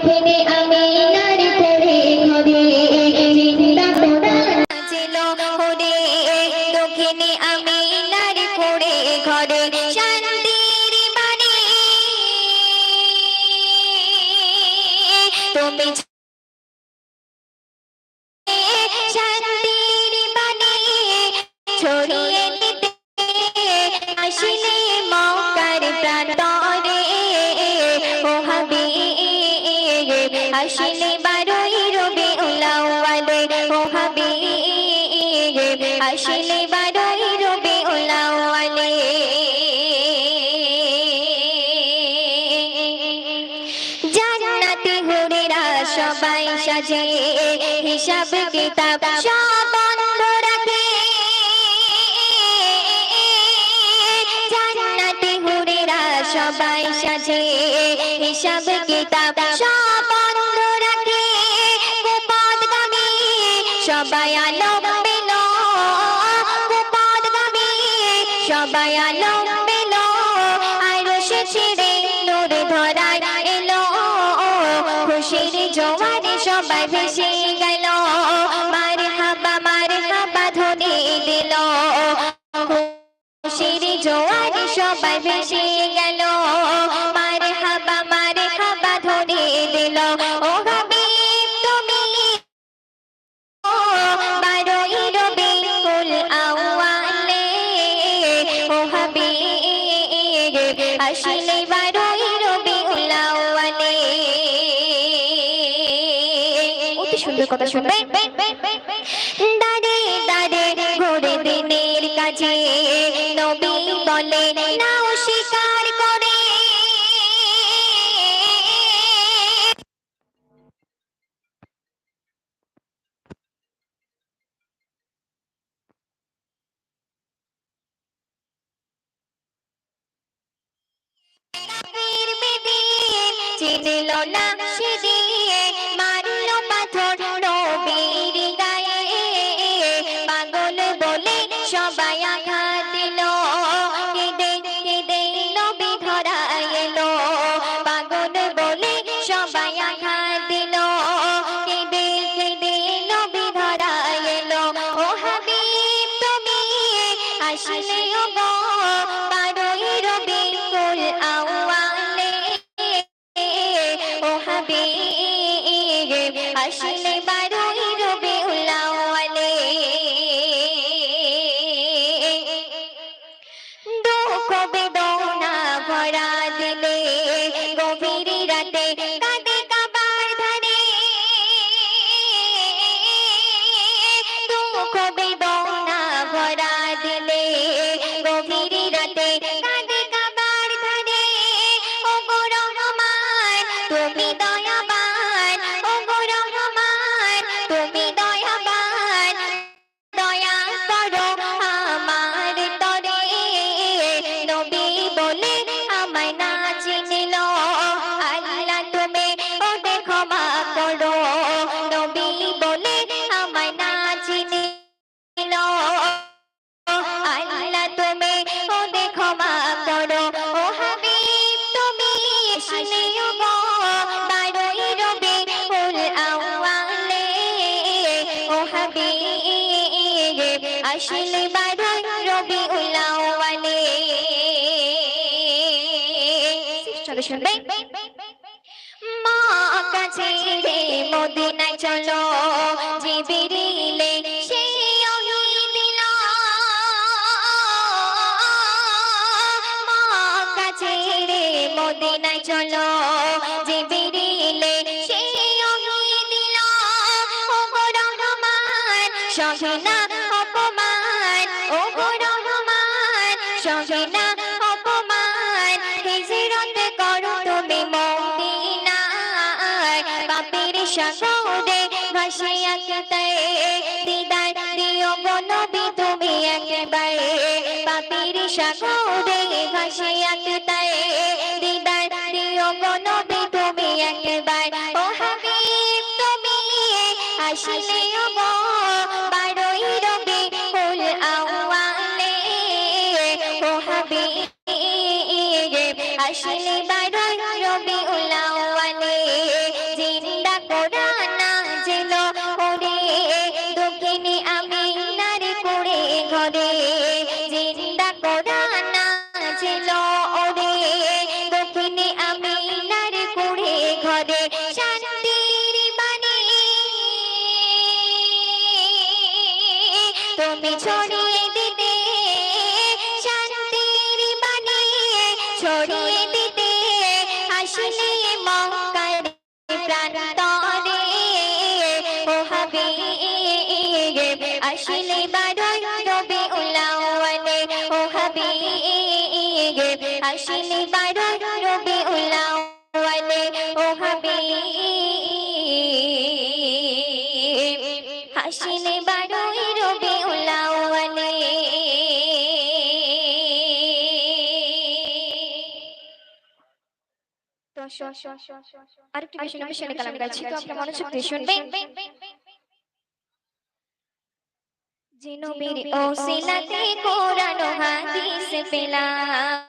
দক্ষিণে হিসাব, কিতাব সব বন্ধ রাখে, কুপদগামী, সবাই আলো পেল কুপদগামী, সবাই আলো পেল আর সে ছেড়ে নূর ধরায় এলো, খুশির জোয়ারে সবাই ভেসে গেল মার হাবা মার হাবা ধ্বনি দিল, খুশির জোয়ারে সবাই ভেসে গেল সুন্দর কথা শুনবে আসলে বারোই রবিউল আউয়ালে দুঃখ বেদনা ভরা দিলে গভীর রাতে কাঁদে কাবার ধারে। দুঃখ বেদনা ভরা দিলে গভীর রাতে কাঁদে কাবার ধারে। ও গো রহমান, তুমি আসলে বারোই রবি উল চলো শুনবে মা কাছে রে মদিনায় চলো জিবিরিলে সেই ওহি দিল মা কাছে রে মদিনায় চলো জিবিরিলে সাগরে ভাসে দিদার দিও গনবি তুমি একেবারে। পাপির সাগরে ভাসে আঁকতে দিদার দিও গনবি তুমি একেবারে। ও হাবিব, তুমি আসলে আসলে মক্কার আরেকটি বিষয় শুনে কালাম গাচ্ছি তো আপনি মনোযোগ দিয়ে শুনবেন? যে নবীর ওসিলাতে কোরআন হাদিস পেলাম।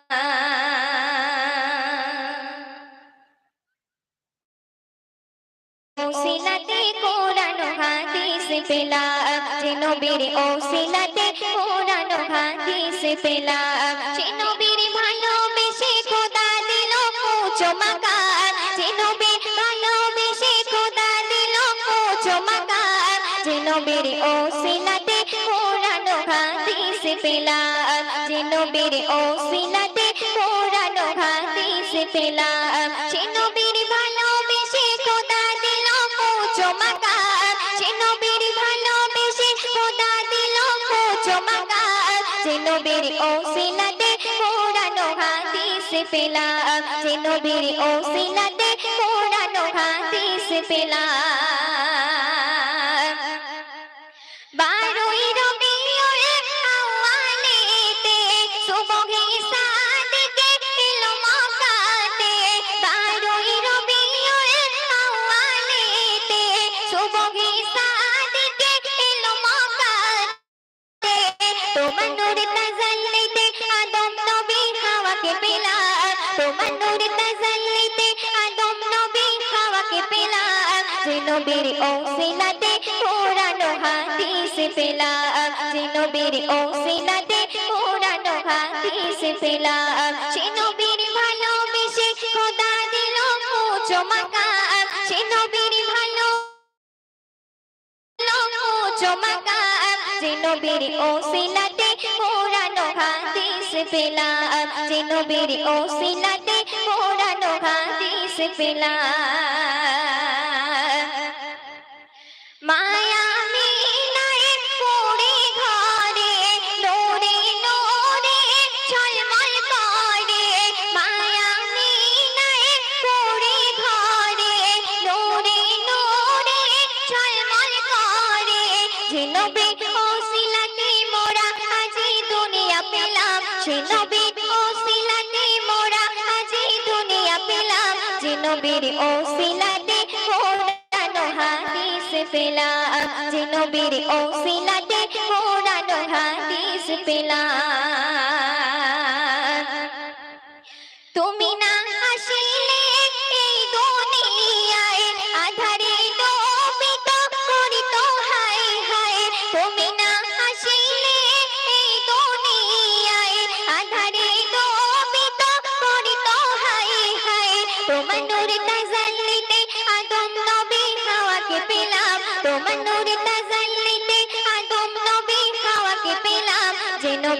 ওসিলাতে কোরআন ও হাদিস পেলাম। যে ওসিলাতে কোরআন হাদিস পেলাম। যে উঁচু যে নবীর ভালোবেসে খোদা দিল উঁচু মাকাম যে নবীর ওসিলাতে কোরআন ও হাদিস পেলাম, যে নবীর ওসিলাতে কোরআন ও হাদিস পেলাম, যে নবীর ভালোবেসে খোদা দিল উঁচু মাকাম যে নবীর ভালোবেসে খোদা দিল উঁচু মাকাম যে নবীর ও হাদিস পেলাম যে নবীর ওসিলাতে কোরআন হাদিস পেলাম। বারোই নবীর ওসিলাতে ও হাদিস পেলাম যে নবীর ওসিলাতে ও হাদিস পেলাম সে নবীর ভালোবেসে খোদা দিল উঁচু মাকাম সে নবীর ভালো চমকাম যে নবীর ওসিলাতে ও হাদিস পেলাম যে নবীর ওসিলাতে ও হাদিস পেলাম নবীর ওসিলাতে কোরআন হাদিস পেলাম। যে নবীর ওসিলাতে কোরআন হাদিস পেলাম। তুমি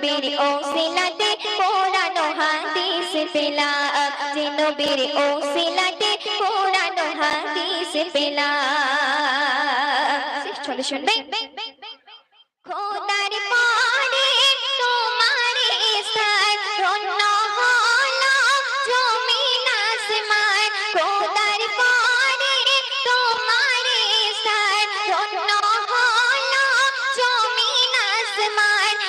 নবীর ওসিলাতে কোরআন হাদিস পেলাম। যে নবীর ওসিলাতে কোরআন হাদিস পেলাম। চলে শুনবে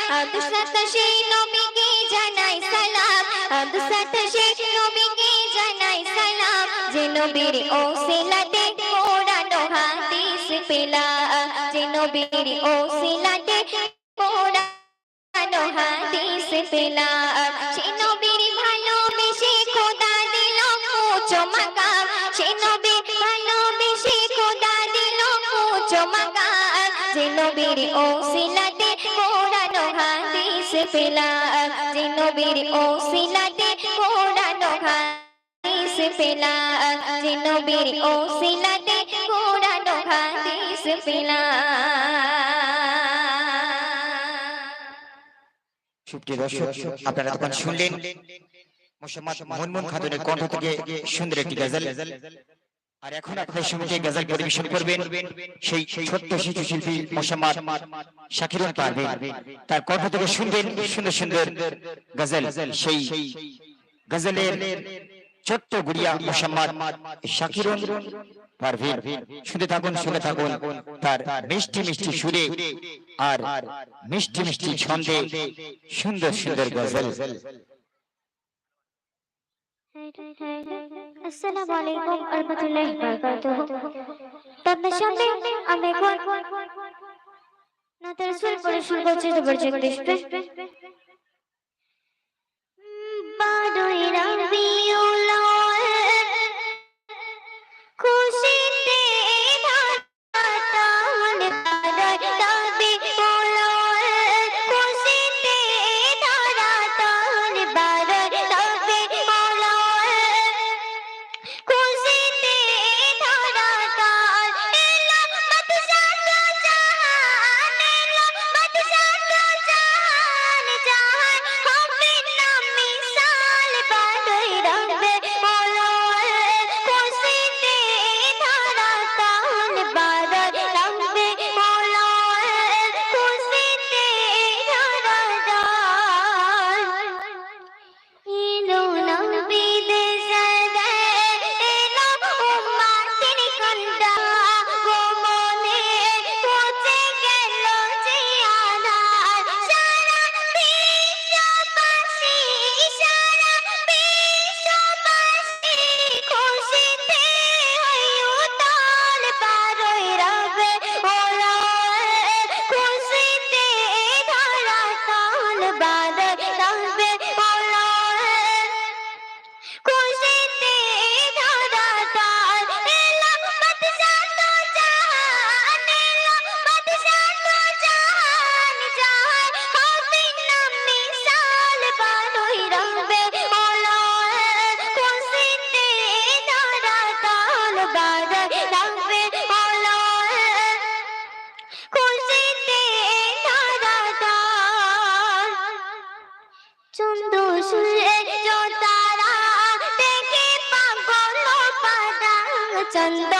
আসমান সেই নবীকে জানাই সালাম। আদসাত সেই নবীকে জানাই সালাম। যে নবীর ওসিলাতে কোরআন হাদিস পেলাম। যে নবীর ওসিলাতে কোরআন হাদিস পেলাম। সে নবীর ভালোবেসে খোদা দিল উঁচু মাকাম। সে নবীর ভালোবেসে খোদা দিল উঁচু মাকাম। যে নবীর ওসিলাতে কোরআন হাদিস পেলাম, যে নবীর ওসিলাতে কোরআন হাদিস পেলাম, যে নবীর ওসিলাতে কোরআন হাদিস পেলাম। সুপ্রিয় দর্শক, আপনারা তখন শুনলেন মোসাম্মদ মনমুন খাতুনের কণ্ঠ থেকে সুন্দর একটি গজল। আর এখন আপনাদের সঙ্গে গজল পরিবেশন করবেন, সেই ছোট্ট শিশু শিল্পী মোসাম্মদ শাকিরুল পারভীন। তার কণ্ঠ থেকে শুনবেন সুন্দর সুন্দর গজল, সেই গজলের ছোট্ট গুড়িয়া মোসাম্মদ শাকিরুল পারভীন। শুনতে থাকুন শুনে থাকুন তার মিষ্টি মিষ্টি সুরে আর মিষ্টি মিষ্টি ছন্দে সুন্দর সুন্দর গজল। আসসালামু আলাইকুম ওয়া রাহমাতুল্লাহি ওয়া বারাকাতুহু। আপনার সামনে আমি এখন নাতের সুর পরিবেশন করছি তো দেখবে 真的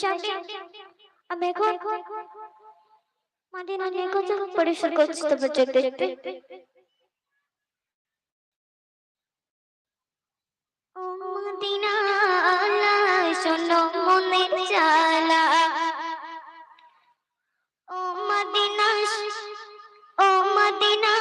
সামনে আমি এখন মাদিনা নিয়ে কথা পরিষ্কার করছি তো বাচ্চা দেখতে ও মাদিনা আলা শোনো মনে চালা ও মদিনা ও মদিনা